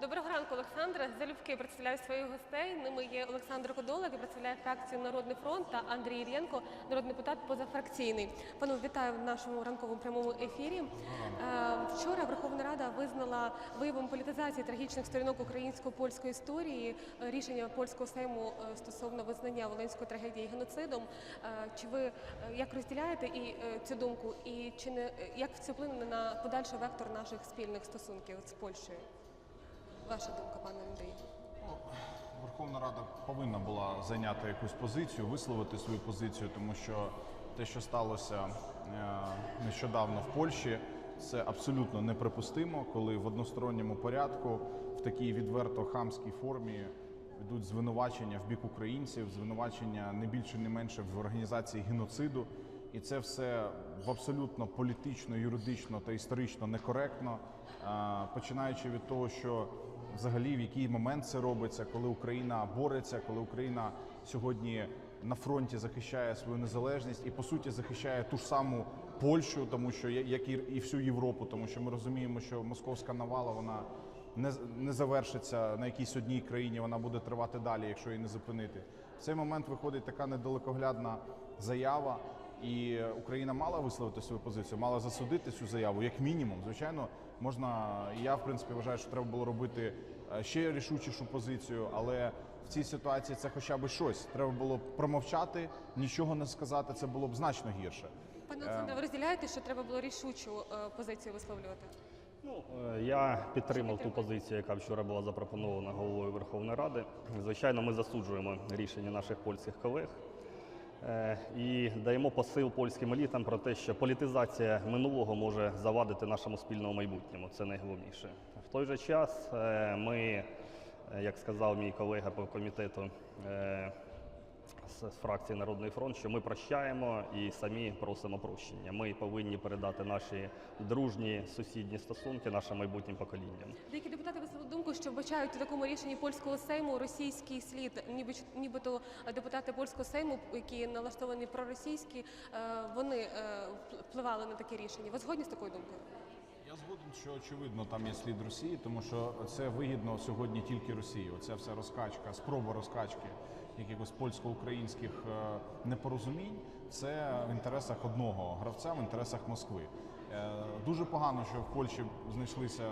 Доброго ранку, Олександре. Залюбки представляю своїх гостей. Ними є Олександр Кодола, який представляє фракцію Народний фронт та Андрій Іллєнко, народний депутат позафракційний. Пану вітаю в нашому ранковому прямому ефірі. Е, Вчора Верховна Рада визнала виявом політизації трагічних сторінок українсько-польської історії рішення польського сейму е, стосовно визнання волинської трагедії геноцидом. Е, Чи ви як розділяєте і цю думку, і чи не як це вплине на подальший вектор наших спільних стосунків з Польщею? Ваша думка, пане Андрій. Верховна Рада повинна була зайняти якусь позицію, висловити свою позицію, тому що те, що сталося е, нещодавно в Польщі, це абсолютно неприпустимо, коли в односторонньому порядку в такій відверто хамській формі йдуть звинувачення в бік українців, звинувачення не більше, не менше в організації геноциду. І це все в абсолютно політично, юридично та історично некоректно, е, починаючи від того, що взагалі в який момент це робиться, коли Україна бореться, коли Україна сьогодні на фронті захищає свою незалежність і по суті захищає ту ж саму Польщу, тому що як і всю Європу, тому що ми розуміємо, що московська навала вона не, не завершиться на якійсь одній країні, вона буде тривати далі, якщо її не зупинити. В цей момент виходить така недалекоглядна заява. І Україна мала висловити свою позицію, мала засудити цю заяву, як мінімум. Звичайно, можна. і Я в принципі вважаю, що треба було робити е, ще рішучішу позицію, але в цій ситуації це хоча б щось. Треба було промовчати, нічого не сказати. Це було б значно гірше. Пане Олександре, ви розділяєте, що треба було рішучу е, позицію висловлювати? Ну, е, я підтримав ту позицію, яка вчора була запропонована головою Верховної Ради. Звичайно, ми засуджуємо рішення наших польських колег і даємо посил польським елітам про те, що політизація минулого може завадити нашому спільному майбутньому. Це найголовніше. В той же час е, ми, е, як сказав мій колега по комітету. З з фракції Народний фронт, що ми прощаємо і самі просимо прощення. Ми повинні передати наші дружні сусідні стосунки нашим майбутнім поколінням. Деякі депутати висловили думку, що вбачають у такому рішенні польського сейму російський слід, ніби нібито депутати польського сейму, які налаштовані проросійські, е, вони е, впливали на таке рішення. Ви згодні з такою думкою? Я згоден, що очевидно там є слід Росії, тому що це вигідно сьогодні тільки Росії. Оця вся розкачка, спроба розкачки якихось польсько-українських е, непорозумінь. Це в інтересах одного гравця, в інтересах Москви. Е, Дуже погано, що в Польщі знайшлися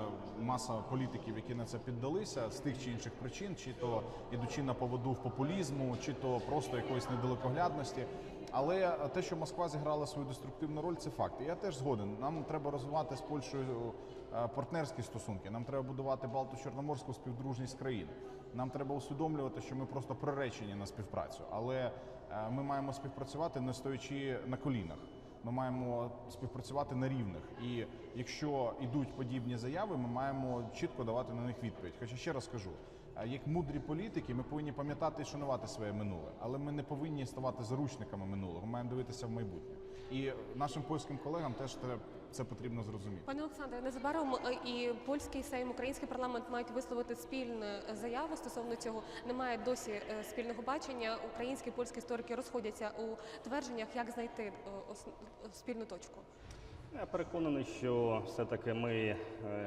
маса політиків, які на це піддалися з тих чи інших причин, чи то ідучи на поводу в популізму, чи то просто якоїсь недалекоглядності. Але те, що Москва зіграла свою деструктивну роль, це факт. Я теж згоден. Нам треба розвивати з Польщею е, партнерські стосунки. Нам треба будувати Балто-Чорноморську співдружність країн. Нам треба усвідомлювати, що ми просто приречені на співпрацю. Але е, ми маємо співпрацювати не стоячи на колінах. Ми маємо співпрацювати на рівних. І якщо йдуть подібні заяви, ми маємо чітко давати на них відповідь. Хоча ще раз кажу, як мудрі політики, ми повинні пам'ятати і шанувати своє минуле, але ми не повинні ставати заручниками минулого. Ми маємо дивитися в майбутнє. І нашим польським колегам теж це потрібно зрозуміти. Пане Олександре, незабаром е, і польський сейм, український парламент мають висловити спільну заяву стосовно цього. Немає досі е, спільного бачення. Українські і польські історики розходяться у твердженнях, як знайти е, спільну точку. Я переконаний, що все-таки ми е,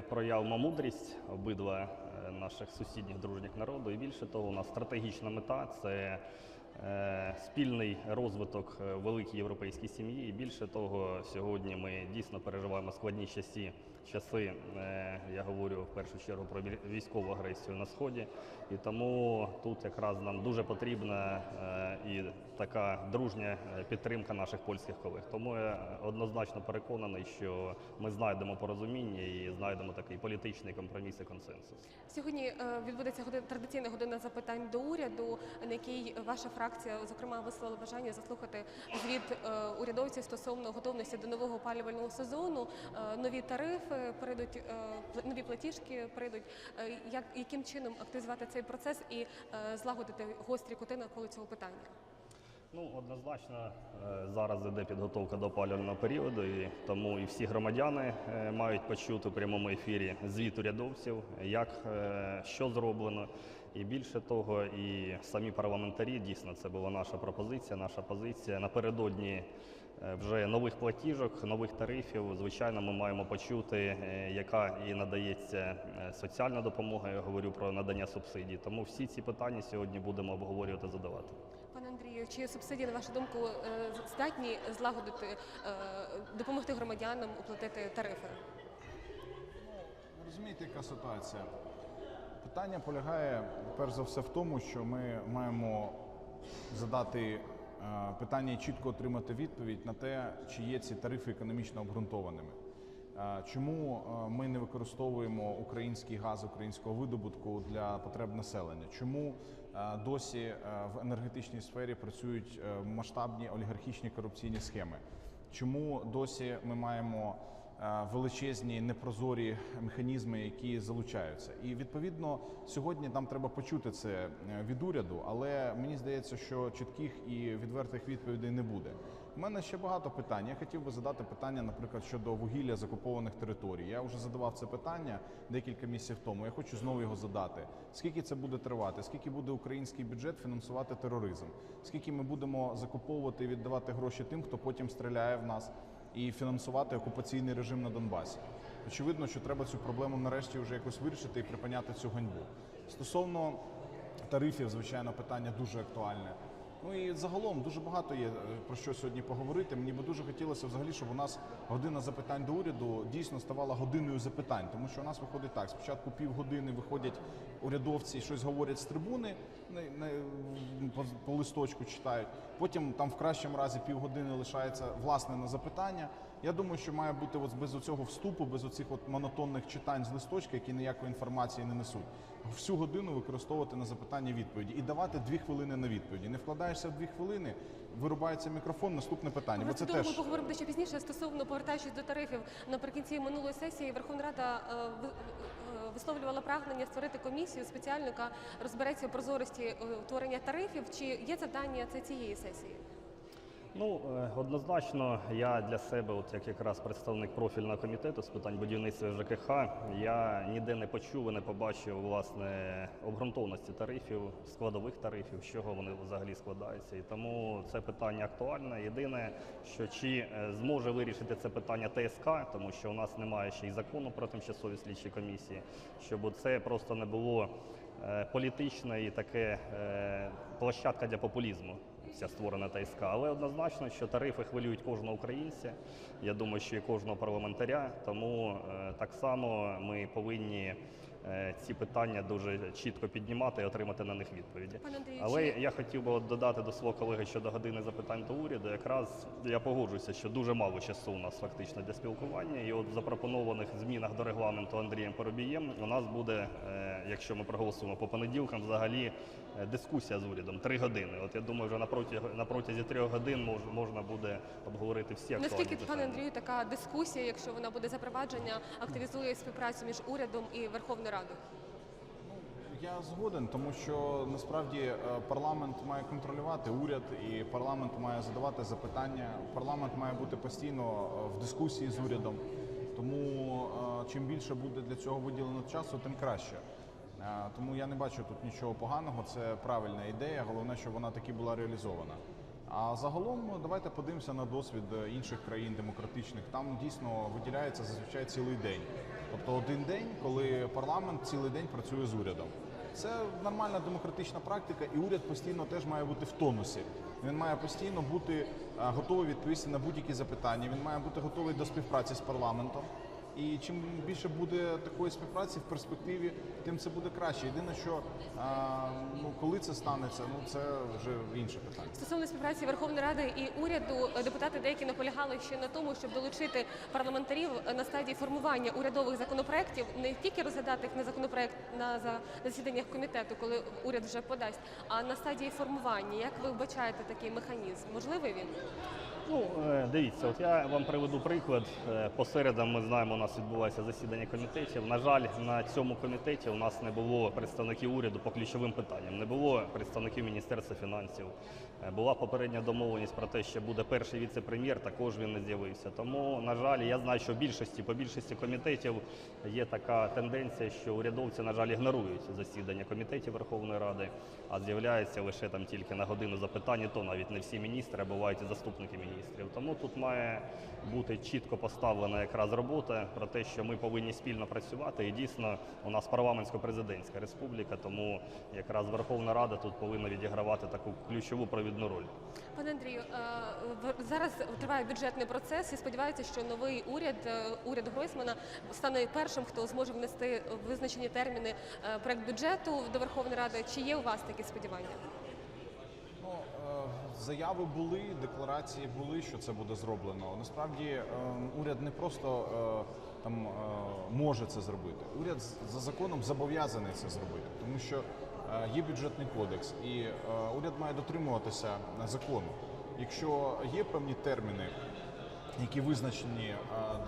проявимо мудрість обидва наших сусідніх дружніх народу. І більше того, у нас стратегічна мета це е, спільний розвиток е, великій європейській сім'ї. І більше того, сьогодні ми дійсно переживаємо складні часи. Часи е, я говорю в першу чергу про військову агресію на сході, і тому тут якраз нам дуже потрібна е, і така дружня підтримка наших польських колег. Тому я однозначно переконаний, що ми знайдемо порозуміння і знайдемо такий політичний компроміс і консенсус. Сьогодні відбудеться година традиційна година запитань до уряду, на якій ваша фракція зокрема висловила бажання заслухати звіт е, урядовців стосовно готовності до нового опалювального сезону. Е, Нові тарифи прийдуть, е, нові платіжки прийдуть. Як яким чином активізувати цей процес і злагодити гострі кути навколо цього питання? Ну, однозначно, зараз іде підготовка до опалювального періоду, і тому і всі громадяни мають почути у прямому ефірі звіт урядовців, як що зроблено. І більше того, і самі парламентарі дійсно це була наша пропозиція, наша позиція напередодні е, вже нових платіжок, нових тарифів. Звичайно, ми маємо почути, е, яка і надається е, соціальна допомога. Я говорю про надання субсидій. Тому всі ці питання сьогодні будемо обговорювати, задавати. Пане Андрію, чи субсидії, на вашу думку, здатні злагодити, допомогти громадянам оплатити тарифи? Ви розумієте, яка ситуація? Питання полягає перш за все в тому, що ми маємо задати е, питання і чітко отримати відповідь на те, чи є ці тарифи економічно обґрунтованими. Е, Чому е, ми не використовуємо український газ українського видобутку для потреб населення? Чому досі в енергетичній сфері працюють масштабні олігархічні корупційні схеми? Чому досі ми маємо величезні непрозорі механізми, які залучаються? І відповідно сьогодні нам треба почути це е, від уряду, але мені здається, що чітких і відвертих відповідей не буде. У мене ще багато питань. Я хотів би задати питання, наприклад, щодо вугілля з окупованих територій. Я вже задавав це питання декілька місяців тому. Я хочу знову його задати. Скільки це буде тривати? Скільки буде український бюджет фінансувати тероризм? Скільки ми будемо закуповувати і віддавати гроші тим, хто потім стріляє в нас, і фінансувати окупаційний режим на Донбасі? Очевидно, що треба цю проблему нарешті вже якось вирішити і припиняти цю ганьбу. Стосовно тарифів, звичайно, питання дуже актуальне. Ну і загалом дуже багато є е, про що сьогодні поговорити. Мені би дуже хотілося взагалі, щоб у нас година запитань до уряду дійсно ставала годиною запитань, тому що у нас виходить так: спочатку півгодини виходять урядовці, щось говорять з трибуни, не, по листочку читають. Потім там в кращому разі півгодини лишається власне на запитання. Я думаю, що має бути от без оцього вступу, без оцих от монотонних читань з листочка, які ніякої інформації не несуть. Всю годину використовувати на запитання відповіді і давати дві хвилини на відповіді. Не вкладаєшся в дві хвилини, вирубається мікрофон. Наступне питання. Бо це це ми поговоримо дещо пізніше стосовно повертаючись до тарифів. Наприкінці минулої сесії Верховна Рада е, е, висловлювала прагнення створити комісію спеціальну, яка розбереться у прозорості е, утворення тарифів. Чи є завдання це цієї сесії? Ну, е, однозначно, я для себе, от як якраз представник профільного комітету з питань будівництва ЖКХ, я ніде не почув і не побачив власне обґрунтовності тарифів, складових тарифів, з чого вони взагалі складаються. І тому це питання актуальне. Єдине, що чи е, зможе вирішити це питання ТСК, тому що у нас немає ще й закону про тимчасові слідчі комісії, щоб це просто не було е, політичне і таке площадка для популізму ця створена ТСК. Але однозначно, що тарифи хвилюють кожного українця. Я думаю, що і кожного парламентаря. Тому е, так само ми повинні е, ці питання дуже чітко піднімати і отримати на них відповіді. Але я хотів би додати до свого колеги щодо години запитань до уряду. Якраз я погоджуюся, що дуже мало часу у нас фактично для спілкування. І от в запропонованих змінах до регламенту Андрієм Поробієм у нас буде, е, якщо ми проголосуємо по понеділкам, взагалі дискусія з урядом три години. От я думаю, вже на протязі, на протязі трьох годин мож, можна буде обговорити всі актуальні Наскільки, питання. пане Андрію, така дискусія, якщо вона буде запровадження, активізує співпрацю між урядом і Верховною Радою? Я згоден, тому що насправді е, парламент має контролювати уряд, і парламент має задавати запитання. Парламент має бути постійно е, в дискусії з урядом. Тому е, чим більше буде для цього виділено часу, тим краще. Тому я не бачу тут нічого поганого. Це правильна ідея. Головне, щоб вона таки була реалізована. А загалом давайте подивимося на досвід е, інших країн демократичних. Там дійсно виділяється зазвичай цілий день. Тобто один день, коли парламент цілий день працює з урядом. Це нормальна демократична практика, і уряд постійно теж має бути в тонусі. Він має постійно бути е, готовий відповісти на будь-які запитання. Він має бути готовий до співпраці з парламентом. І чим більше буде такої співпраці в перспективі, тим це буде краще. Єдине, що а, ну коли це станеться, ну це вже інше питання. Стосовно співпраці Верховної Ради і уряду, депутати деякі наполягали ще на тому, щоб долучити парламентарів на стадії формування урядових законопроєктів, не тільки розглядати їх на законопроект на за- засіданнях комітету, коли уряд вже подасть, а на стадії формування. Як ви вбачаєте такий механізм? Можливий він? Ну, е, дивіться, от я вам приведу приклад. Е, По середам ми знаємо нас відбувається засідання комітетів. На жаль, на цьому комітеті у нас не було представників уряду по ключовим питанням. Не було представників Міністерства фінансів. Е, Була попередня домовленість про те, що буде перший віце-прем'єр, також він не з'явився. Тому, на жаль, я знаю, що в більшості по більшості комітетів є така тенденція, що урядовці, на жаль, ігнорують засідання комітетів Верховної Ради, а з'являються лише там тільки на годину запитань, то навіть не всі міністри, а бувають і заступники міністрів. Тому тут має бути чітко поставлена якраз робота про те, що ми повинні спільно працювати. І дійсно у нас парламентсько-президентська республіка, тому якраз Верховна Рада тут повинна відігравати таку ключову провідну роль. Пане Андрію, е, зараз триває бюджетний процес і сподіваюся, що новий уряд, е, уряд Гройсмана, стане першим, хто зможе внести визначені терміни е, проект бюджету до Верховної Ради. Чи є у вас такі сподівання? Заяви були, декларації були, що це буде зроблено. Насправді е, уряд не просто е, там е, може це зробити. Уряд за законом зобов'язаний це зробити, тому що е, є бюджетний кодекс, і уряд має дотримуватися закону. Якщо є певні терміни, які визначені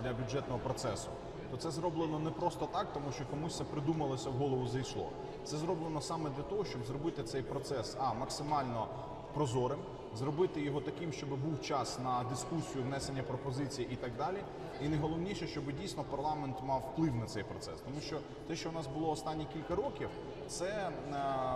для бюджетного процесу, то це зроблено не просто так, тому що комусь це придумалося в голову зайшло. Це зроблено саме для того, щоб зробити цей процес а максимально прозорим, зробити його таким, щоб був час на дискусію, внесення пропозицій і так далі. І найголовніше, щоб дійсно парламент мав вплив на цей процес, тому що те, що у нас було останні кілька років, це е,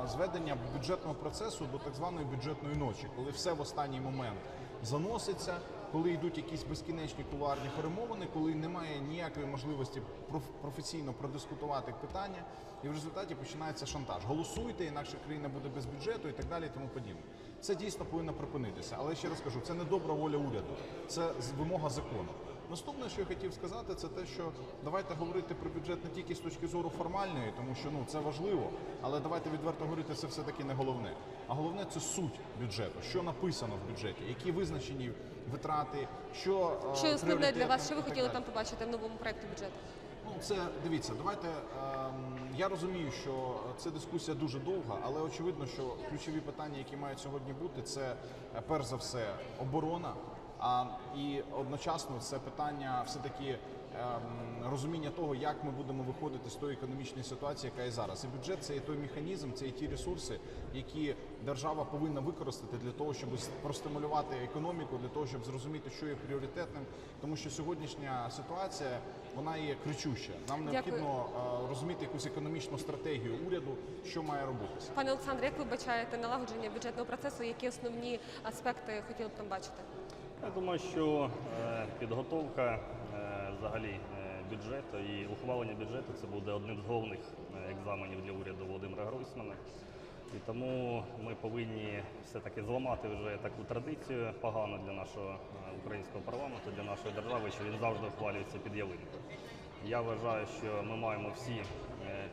зведення бюджетного процесу до так званої бюджетної ночі, коли все в останній момент заноситься, коли йдуть якісь безкінечні кулуарні перемовини, коли немає ніякої можливості проф- професійно продискутувати питання, і в результаті починається шантаж. Голосуйте, інакше країна буде без бюджету і так далі, і тому подібне. Це дійсно повинно припинитися. Але ще раз кажу, це не добра воля уряду, це вимога закону. Наступне, що я хотів сказати, це те, що давайте говорити про бюджет не тільки з точки зору формальної, тому що ну це важливо, але давайте відверто говорити, це все таки не головне. А головне це суть бюджету, що написано в бюджеті, які визначені витрати, що е, Що основне для вас? Що ви хотіли там побачити в новому проекті бюджету? Ну, це дивіться, давайте. ем, я розумію, що це дискусія дуже довга, але очевидно, що ключові питання, які мають сьогодні бути, це е, перш за все оборона. А і одночасно це питання все-таки ем, розуміння того, як ми будемо виходити з тої економічної ситуації, яка є зараз. І бюджет це є той механізм, це є ті ресурси, які держава повинна використати для того, щоб простимулювати економіку, для того, щоб зрозуміти, що є пріоритетним, тому що сьогоднішня ситуація вона є кричуща. Нам необхідно е, розуміти якусь економічну стратегію уряду, що має робитися. Пане Олександре, як ви бачаєте налагодження бюджетного процесу? Які основні аспекти хотіли б там бачити? Я думаю, що е, підготовка е, взагалі е, бюджету і ухвалення бюджету це буде одним з головних екзаменів для уряду Володимира Гройсмана. І тому ми повинні все-таки зламати вже таку традицію погану для нашого українського парламенту, для нашої держави, що він завжди ухвалюється під ялинку. Я вважаю, що ми маємо всі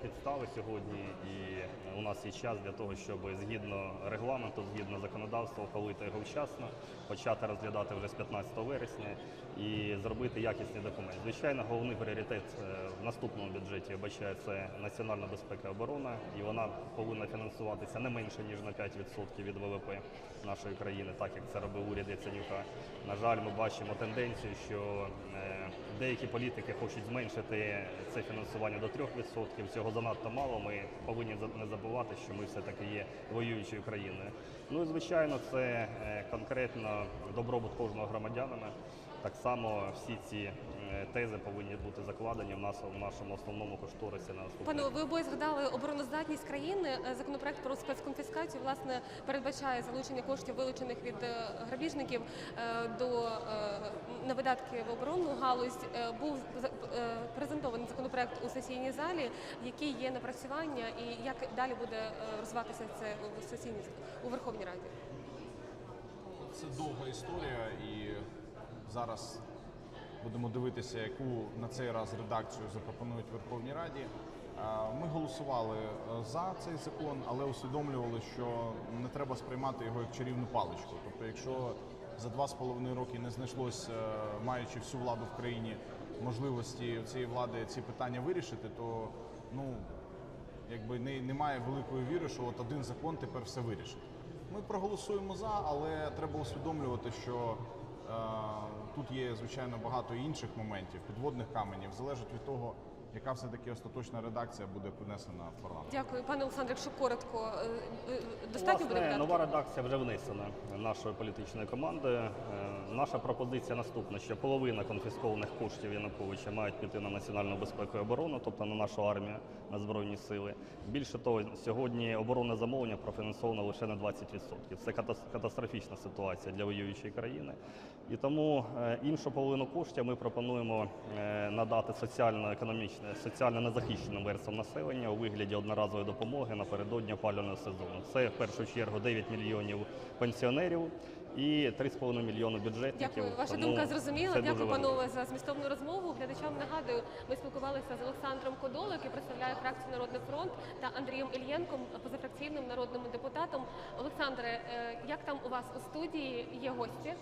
підстави сьогодні, і у нас є час для того, щоб згідно регламенту, згідно законодавства, ухвалити його вчасно, почати розглядати вже з 15 вересня і зробити якісний документ. Звичайно, головний пріоритет е, в наступному бюджеті я це національна безпека і оборона, і вона повинна фінансуватися не менше ніж на 5% від ВВП нашої країни, так як це робив уряд Яценюка. На жаль, ми бачимо тенденцію, що е, деякі політики хочуть зменшити це фінансування до 3%. Цього занадто мало. Ми повинні не забувати, що ми все-таки є воюючою країною. Ну і звичайно, це е, конкретно добробут кожного громадянина. Так само всі ці тези повинні бути закладені в нас в нашому основному кошторисі на наступний Пане, ви обоє згадали обороноздатність країни. Е, Законопроект про спецконфіскацію власне передбачає залучення коштів, вилучених від е, грабіжників е, до е, на видатки в оборонну галузь. Е, Був за- е, презентований законопроект у сесійній залі. Які є напрацювання і як далі буде е, розвиватися це у сесійній у Верховній Раді? Це довга історія, і зараз будемо дивитися, яку на цей раз редакцію запропонують Верховній Раді. Е, Ми голосували е, за цей закон, але усвідомлювали, що не треба сприймати його як чарівну паличку. Тобто, якщо за два з половиною роки не знайшлось, е, маючи всю владу в країні, можливості цієї влади ці питання вирішити, то ну якби не, немає великої віри, що от один закон тепер все вирішить. Ми проголосуємо за, але треба усвідомлювати, що Тут є, звичайно, багато інших моментів, підводних каменів, залежить від того, яка все-таки остаточна редакція буде принесена в парламент. Дякую, пане Олександре. Якщо коротко, е, е, достатньо буде Власне, вдатки? нова редакція вже внесена нашої політичної команди. Е, Наша пропозиція наступна, що половина конфіскованих коштів Януковича мають піти на національну безпеку і оборону, тобто на нашу армію, на збройні сили. Більше того, сьогодні оборонне замовлення профінансовано лише на 20%. Це катас- катастрофічна ситуація для воюючої країни. І тому іншу половину коштів ми пропонуємо надати соціально-економічне, соціально незахищеним верствам населення у вигляді одноразової допомоги напередодні опалювального сезону. Це в першу чергу 9 мільйонів пенсіонерів і 3,5 мільйони бюджетників. Дякую. Ваша Тому думка зрозуміла. Дякую, панове, за змістовну розмову. Глядачам нагадую, ми спілкувалися з Олександром Кодоло, який представляє фракцію Народний фронт, та Андрієм Ільєнком, позафракційним народним депутатом. Олександре, е, як там у вас у студії? Є гості?